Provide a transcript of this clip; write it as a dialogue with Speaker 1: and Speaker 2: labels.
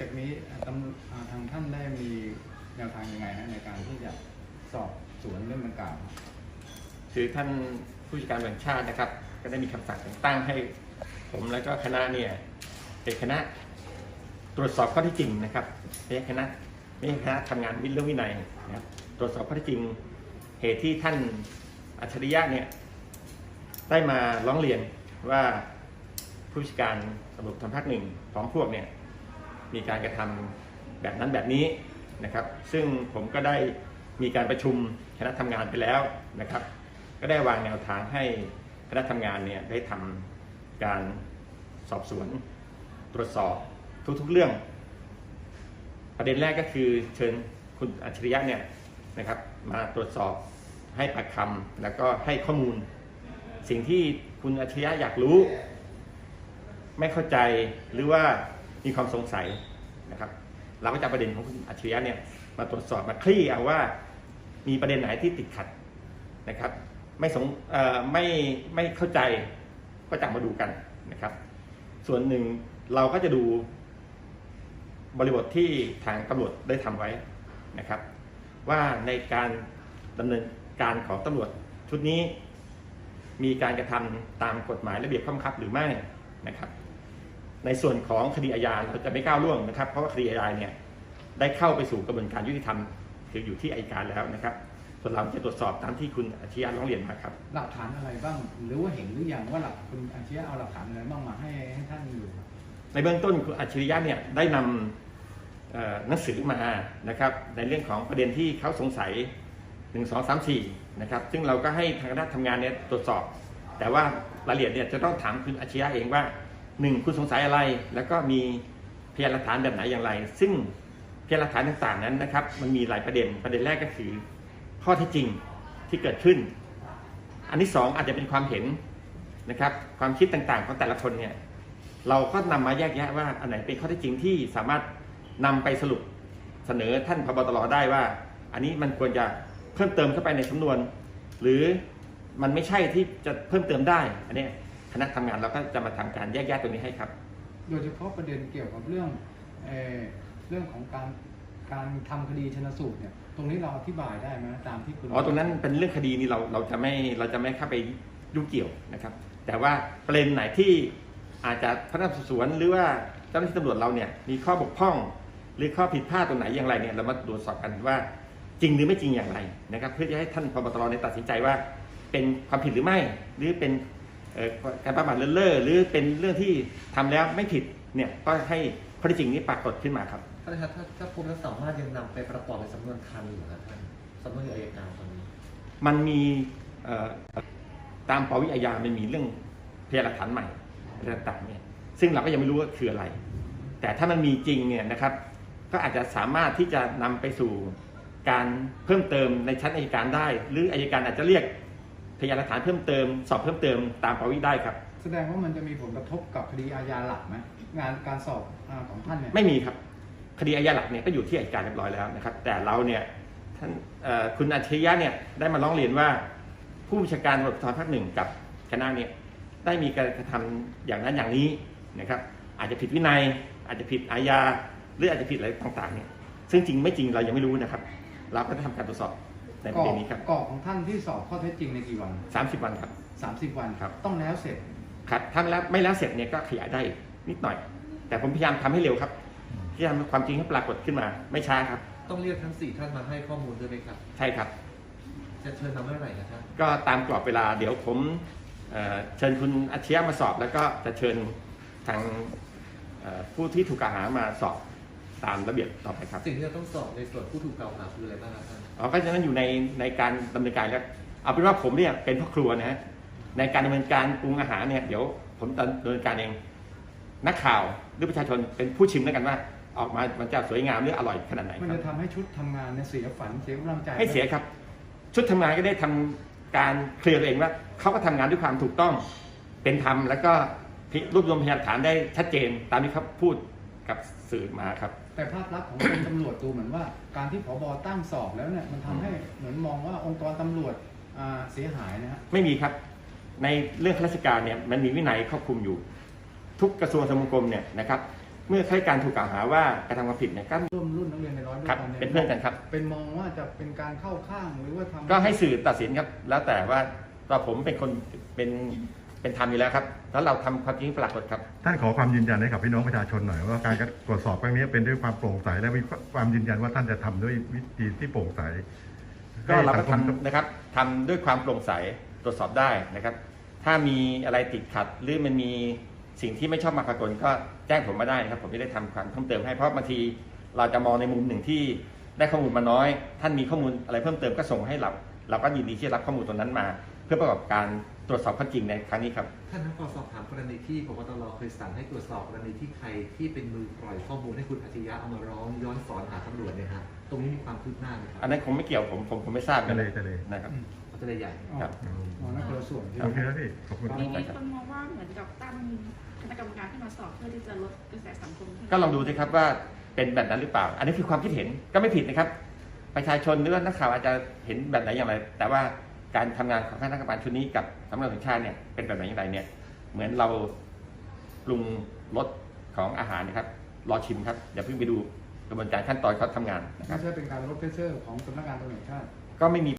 Speaker 1: จากนี้ทางท่านได้มีแนวทางยังไงฮะในการที่จะสอบสวนเรื่องดังกล่าว
Speaker 2: คือท่านผู้จัดการแห่งชาตินะครับ ก็ได้มีคำสั่งแต่งตั้งให้ ผมแล้วก็คณะเนี่ยเป็นคณะตรวจสอบข้อที่จริงนะครับไม่ใช่คณะไม่ใช่คณะทำงานวิเรื่องวินัยนะครับตรวจสอบข้อที่จริง เหตุที่ท่านอัจฉริยะเนี่ยได้มาร้องเรียนว่าผู้จัดการตำรวจทางภาคหนึ่งพร้อมพวกเนี่ย มีการกระทำแบบนั้นแบบนี้นะครับ ซึ่งผมก็ได้มีการประชุมคณะทำงานไปแล้วนะครับ ก็ได้วางแนวทางให้คณะทำงานเนี่ยได้ทำการสอบสวนตรวจสอบทุกๆเรื่อง ประเด็นแรกก็คือเชิญคุณอัจฉริยะเนี่ยนะครับมาตรวจสอบให้ปากคำแล้วก็ให้ข้อมูล สิ่งที่คุณอัจฉริยะอยากรู้ ไม่เข้าใจหรือว่า มีความสงสัยนะครับ เราก็จะประเด็นของคุณอัจฉริยะเนี่ยมาตรวจสอบมาคลี่เอาว่า มีประเด็นไหนที่ติดขัดนะครับ ไม่สงไม่ไม่เข้าใจก็จะมาดูกันนะครับ ส่วนหนึ่งเราก็จะดูบริบทที่ทางตำรวจได้ทำไว้นะครับ ว่าในการดำเนินการของตำรวจชุดนี้ มีการกระทำตามกฎหมายระเบียบข้อบังคับหรือไม่นะครับ ในส่วนของคดีอาญาเราจะไม่ก้าวล่วงนะครับ เพราะว่าคดีอาญาเนี่ยได้เข้าไปสู่กระบวนการยุติธรรมคืออยู่ที่อัยการแล้วนะครับ ส่วนเราจะตรวจสอบตามที่คุณอาชียะร้องเรียนมาครับ
Speaker 1: หลักฐานอะไรบ้าง หรือว่าเห็นหรือยังว่าหลักคุณอาชียะเอาหลักฐานอะไรบ้างมาให้ให้ท่านดู
Speaker 2: ในเบื้องต้นคุณอัจฉริยะเนี่ยได้นำเอ่อหนังสือมานะครับ ในเรื่องของประเด็นที่เขาสงสัย 1 2 3 4นะครับ ซึ่งเราก็ให้ทางคณะทำงานเนี่ยตรวจสอบ แต่ว่ารายละเอียดเนี่ยจะต้องถามคุณอัจฉริยะเองว่า 1คุณสงสัยอะไร แล้วก็มีพยานหลักฐานแบบไหนอย่างไร ซึ่งพยานหลักฐานต่างๆนั้นนะครับ มันมีหลายประเด็นประเด็นแรกก็คือ ข้อท็จจริงที่เกิดขึ้น อันที่สองอาจจะเป็นความเห็นนะครับ ความคิดต่างๆของแต่ละคนเนี่ยเราก็นำมาแยกแยะว่าอันไหนเป็นข้อเท็จจริงที่สามารถนำไปสรุปเสนอท่านพบตรได้ว่า อันนี้มันควรจะเพิ่มเติมเข้าไปในสำนวน หรือมันไม่ใช่ที่จะเพิ่มเติมได้อันเนี้ย คณะทำงานเราก็จะมาทำการแยกแยะตรงนี้ให้ครับ
Speaker 1: โดยเฉพาะประเด็นเกี่ยวกับเรื่องเอ่อเรื่องของการการทำคดีชนสูตรเนี่ยตรงนี้เราอธิบายได้ไหมตามที่คุณ
Speaker 2: อ๋อตรงนั้นเป็นเรื่องคดีนี่เราเราจะไม่เราจะไม่เข้าไปยุ่งเกี่ยวนะครับ แต่ว่าประเด็นไหนที่อาจจะพนักงานสอบสวนหรือว่าเจ้าหน้าที่ตำรวจเราเนี่ยมีข้อบกพร่อง หรือข้อผิดพลาดตรงไหนอย่างไรเนี่ยเรามาตรวจสอบกันว่าจริงหรือไม่จริงอย่างไรนะครับ เพื่อจะให้ท่านพบตรเนี่ยตัดสินใจว่า เป็นความผิดหรือไม่ หรือเป็นเอ่อ การประมาทเลินเล่อหรือเป็นเรื่องที่ทำแล้วไม่ผิดเนี่ยก็ให้ข้อเท็จจริงนี้ปรากฏขึ้นมาครับ
Speaker 3: ท่านนะครับถ้าถ้าพบแล้วสามารถยังนำไปประกอบในสำนวนทันอยู่นะครับท่านสำนวนอัยการตอนนี้
Speaker 2: มันมีเอ่อตามปวิอาญามันมีเรื่องพยานหลักฐานใหม่อะไรต่างๆเนี่ยซึ่งเราก็ยังไม่รู้ว่าคืออะไร แต่ถ้ามันมีจริงเนี่ยนะครับ ก็อาจจะสามารถที่จะนำไปสู่การเพิ่มเติมในชั้นอัยการได้ หรืออัยการอาจจะเรียก พยานหลักฐานเพิ่มเติม สอบเพิ่มเติมตามปวิได้ครับ
Speaker 1: แสดงว่ามันจะมีผลกระทบกับคดีอาญาหลักไหมงานการสอบอาของท่านเนี่ย
Speaker 2: ไม่มีครับ คดีอาญาหลักเนี่ยก็อยู่ที่อัยการเรียบร้อยแล้วนะครับ แต่เราเนี่ยท่านเอ่อคุณอัจฉริยะเนี่ยได้มาร้องเรียนว่า ผู้บัญชาการตำรวจภูธรภาคหนึ่งกับคณะเนี่ยได้มีการกระทำอย่างนั้นอย่างนี้นะครับอาจจะผิดวินัย อาจจะผิดอาญาหรืออาจจะผิดอะไรต่างๆเนี่ยซึ่งจริงไม่จริงเรายังไม่รู้นะครับ เราก็จะทำการตรวจสอบ ในป
Speaker 1: กร
Speaker 2: ระ
Speaker 1: อ
Speaker 2: เด็
Speaker 1: บ
Speaker 2: นนี้ครับ
Speaker 1: กรอบของท่านที่สอบข้อเท็จจริงในกี่วัน
Speaker 2: 30วันครับ
Speaker 1: 30 วัน
Speaker 2: ครับ
Speaker 1: ต้องแล้วเสร็จ
Speaker 2: ครับถ้าไม่แล้วไม่แล้วเสร็จเนี่ยก็ขยายได้นิดหน่อย แต่ผมพยายามทำให้เร็วครับพยายามให้ความจริงให้ปรากฏขึ้นมา ไม่ช้าครับ
Speaker 3: ต้องเรียกทั้งสี่ท่านมาให้ข้อมูลด้วยไหมครับ
Speaker 2: ใช่ครับ
Speaker 3: จะเชิญมาเมื่อไหร่ครับท่าน
Speaker 2: ก็ตามกรอบเวลาเดี๋ยวผมเอ่อเชิญคุณอาชียะมาสอบ แล้วก็จะเชิญทางเอ่อผู้ที่ถูกกล่าวหามาสอบ ตามระเบียบต่อไปครับ
Speaker 3: สิ่งที่เราต้องสอบในส่วนผู้ถูกกล่าวหาคืออะไรบ้างครับท่าน
Speaker 2: อ๋อก็จะนั้นอยู่ในในการดำเนินการแล้วเอาเป็นว่าผมเนี่ยเป็นพ่อครัวนะฮะในการดำเนินการปรุงอาหารเนี่ยเดี๋ยวผมดำเนินการเองนักข่าวหรือประชาชนเป็นผู้ชิมแล้วกันว่า ออกมามันจะสวยงามหรืออร่อยขนาดไหน
Speaker 1: มัน
Speaker 2: ครั
Speaker 1: จะ
Speaker 2: บ
Speaker 1: ทำให้ชุดทำงานเนี่ยเสียฝันเสียกำลังใจ
Speaker 2: ให้เสียครับ ชุดทำงานก็ได้ทำการเคลียร์ตัวเองว่าเขาก็ทำงานด้วยความถูกต้องเป็นธรรมแล้วก็พิรวบรวมพยานหลักฐานได้ชัดเจนตามที่เขาพูดกับสื่อมาครับ
Speaker 1: แต่ภาพลักษณ์ของกรมตำรวจดูเหมือนว่า การที่ผบตั้งสอบแล้วเนี่ยมันทำให้เหมือนมองว่าองค์กรตำรวจอ่าเสียหายนะฮะ
Speaker 2: ไม่มีครับ ในเรื่องข้าราชการเนี่ยมันมีวินัยครอบคลุมอยู่ ทุกกระทรวงทบวงกรมเนี่ยนะครับเมื่อข้าราชการถูกกล่าวหาว่ากระทำความผิดเนี่ยก็
Speaker 1: ร่วมรุ่นนักเรียนในร้อยด้วย
Speaker 2: ครับ
Speaker 1: กันเนี่ย
Speaker 2: เป็นเพื่อนกันครับ
Speaker 1: เป็นมองว่าจะเป็นการเข้าข้างหรือว่าทำ
Speaker 2: ก็ให้สื่อตัดสินครับ แล้วแต่ว่าว่าผมเป็นคนเป็น เป็นธรรมอยู่แล้วครับ แล้วเราทำความจริงปรากฏครับ
Speaker 4: ท่านขอความยืนยันให้กับพี่น้องประชาชนหน่อยว่าการตรวจสอบครั้งนี้เป็นด้วยความโปร่งใสและมีความยืนยันว่าท่านจะทำด้วยวิธีที่โปร่งใส
Speaker 2: ก็เราก็
Speaker 4: ให้สังคม
Speaker 2: ทำนะครับทำด้วยความโปร่งใสตรวจสอบได้นะครับ ถ้ามีอะไรติดขัดหรือมันมีสิ่งที่ไม่ชอบมาพากลก็แจ้งผมมาได้นะครับผมจะได้ทำความเพิ่มเติมให้เพราะบางทีเราจะมองในมุมหนึ่งที่ได้ข้อมูลมาน้อย ท่านมีข้อมูลอะไรเพิ่มเติมก็ส่งให้เรา เราก็ยินดีที่จะรับข้อมูลตรงนั้นมาเพื่อประกอบการตรวจสอบข้อจริงในครั้งนี้ครับ
Speaker 3: ท่านนักขอสอบถามกรณีที่พบตรเคยสั่งให้ตรวจสอบกรณีที่ใครที่เป็นมือปล่อยข้อมูลให้คุณอัจฉริยะเอามาร้องย้อนสอนหาตำรวจเนี่ยฮะตรงนี้มีความคืบหน้าไหมครับ
Speaker 2: อันนั้นคงไม่เกี่ยวผมผมผมไม่ทราบ
Speaker 4: ทะเลทะเล
Speaker 2: นะครับ
Speaker 3: เขาจะได้ใหญ่
Speaker 1: อ๋อ
Speaker 2: ครับ
Speaker 1: อ๋อนั่นคนละส่วนที่
Speaker 4: โอเคแล้วพี่ขอบคุณ
Speaker 1: ครับ
Speaker 5: มีมีคนมองว่าเหมือนกับตั้งคณะกรรมการขึ้นมาสอบเพื่อที่จะลดกระแสสังคมที่
Speaker 2: ก็ลองดูสิครับว่าเป็นแบบนั้นหรือเปล่า อันนี้คือความคิดเห็นก็ไม่ผิดนะครับ ประชาชนหรือว่านักข่าวอาจจะเห็นแบบไหนอย่างไร แต่ว่า การทำงานของคณะกรรมการชุดนี้กับสำนักงานตำรวจแห่งชาติเนี่ยเป็นแบบไหนอย่างไรเนี่ย เหมือนเราปรุงรสของอาหารนะครับ รอชิมครับอย่าเพิ่งไปดูกระบวนการขั้นตอนเขาทำงานนะครับ
Speaker 1: ไม่ใช่เป็นการลดเพรสเชอร์ของสำนักงานตำรวจแห่งชาติ
Speaker 2: ก็ไม่มี